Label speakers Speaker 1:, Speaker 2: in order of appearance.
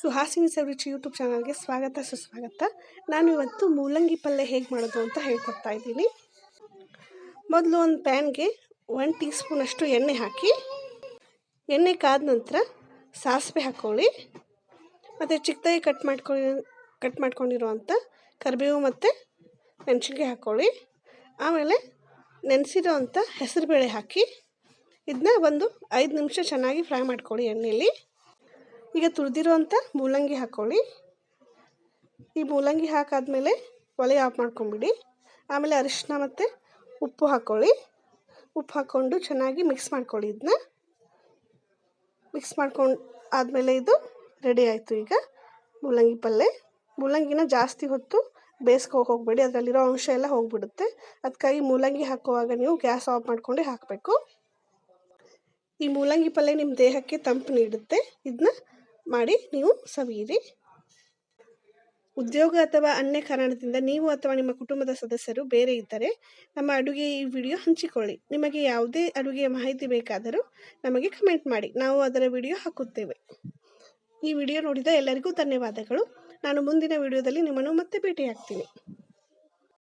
Speaker 1: ಸುಹಾಸಿನಿ ಸವಿರುಚಿ YouTube ಚಾನಲ್ಗೆ ಸ್ವಾಗತ, ಸುಸ್ವಾಗತ. ನಾನು ಇವತ್ತು ಮೂಲಂಗಿ ಪಲ್ಯ ಹೇಗೆ ಮಾಡೋದು ಅಂತ ಹೇಳ್ಕೊಡ್ತಾ ಇದ್ದೀನಿ. ಮೊದಲು ಒಂದು ಪ್ಯಾನ್ಗೆ ಒನ್ ಟೀ ಸ್ಪೂನಷ್ಟು ಎಣ್ಣೆ ಹಾಕಿ, ಎಣ್ಣೆ ಕಾದ ನಂತರ ಸಾಸಿವೆ ಹಾಕ್ಕೊಳ್ಳಿ ಮತ್ತು ಚಿಕ್ಕದಾಗಿ ಕಟ್ ಮಾಡ್ಕೊಳ್ಳಿ, ಕಟ್ ಮಾಡ್ಕೊಂಡಿರುವಂಥ ಕರಿಬೇವು ಮತ್ತು ಮೆಣಸಿನ್ಕಾಯಿ ಹಾಕ್ಕೊಳ್ಳಿ ಆಮೇಲೆ ನೆನೆಸಿರೋ ಅಂಥ ಹೆಸರುಬೇಳೆ ಹಾಕಿ ಇದನ್ನ ಒಂದು ಐದು ನಿಮಿಷ ಚೆನ್ನಾಗಿ ಫ್ರೈ ಮಾಡ್ಕೊಳ್ಳಿ ಎಣ್ಣೆಯಲ್ಲಿ ಈಗ ತುರಿದಿರೋವಂಥ ಮೂಲಂಗಿ ಹಾಕ್ಕೊಳ್ಳಿ ಈ ಮೂಲಂಗಿ ಹಾಕಾದ್ಮೇಲೆ ಒಲೆ ಆಫ್ ಮಾಡ್ಕೊಂಬಿಡಿ. ಆಮೇಲೆ ಅರಿಶಿನ ಮತ್ತು ಉಪ್ಪು ಹಾಕ್ಕೊಳ್ಳಿ ಉಪ್ಪು ಹಾಕ್ಕೊಂಡು ಚೆನ್ನಾಗಿ ಮಿಕ್ಸ್ ಮಾಡ್ಕೊಳ್ಳಿ ಇದನ್ನ ಮಿಕ್ಸ್ ಮಾಡ್ಕೊಂಡು ಆದಮೇಲೆ ಇದು ರೆಡಿ ಆಯಿತು ಈಗ ಮೂಲಂಗಿ ಪಲ್ಯ ಮೂಲಂಗಿನ ಜಾಸ್ತಿ ಹೊತ್ತು ಬೇಯಿಸ್ಕೊ ಹೋಗಬೇಡಿ, ಅದರಲ್ಲಿರೋ ಅಂಶ ಎಲ್ಲ ಹೋಗಿಬಿಡುತ್ತೆ. ಅದಕ್ಕಾಗಿ ಮೂಲಂಗಿ ಹಾಕುವಾಗ ನೀವು ಗ್ಯಾಸ್ ಆಫ್ ಮಾಡ್ಕೊಂಡು ಹಾಕಬೇಕು. ಈ ಮೂಲಂಗಿ ಪಲ್ಯ ನಿಮ್ಮ ದೇಹಕ್ಕೆ ತಂಪು ನೀಡುತ್ತೆ. ಇದನ್ನ ಮಾಡಿ ನೀವು ಸವಿಯಿರಿ. ಉದ್ಯೋಗ ಅಥವಾ ಅನ್ಯ ಕಾರಣದಿಂದ ನೀವು ಅಥವಾ ನಿಮ್ಮ ಕುಟುಂಬದ ಸದಸ್ಯರು ಬೇರೆ ಇದ್ದರೆ ನಮ್ಮ ಅಡುಗೆ ಈ ವಿಡಿಯೋ ಹಂಚಿಕೊಳ್ಳಿ. ನಿಮಗೆ ಯಾವುದೇ ಅಡುಗೆಯ ಮಾಹಿತಿ ಬೇಕಾದರೂ ನಮಗೆ ಕಮೆಂಟ್ ಮಾಡಿ. ನಾವು ಅದರ ವಿಡಿಯೋ ಹಾಕುತ್ತೇವೆ. ಈ ವಿಡಿಯೋ ನೋಡಿದ ಎಲ್ಲರಿಗೂ ಧನ್ಯವಾದಗಳು. ನಾನು ಮುಂದಿನ ವಿಡಿಯೋದಲ್ಲಿ ನಿಮ್ಮನ್ನು ಮತ್ತೆ ಭೇಟಿಯಾಗ್ತೀನಿ.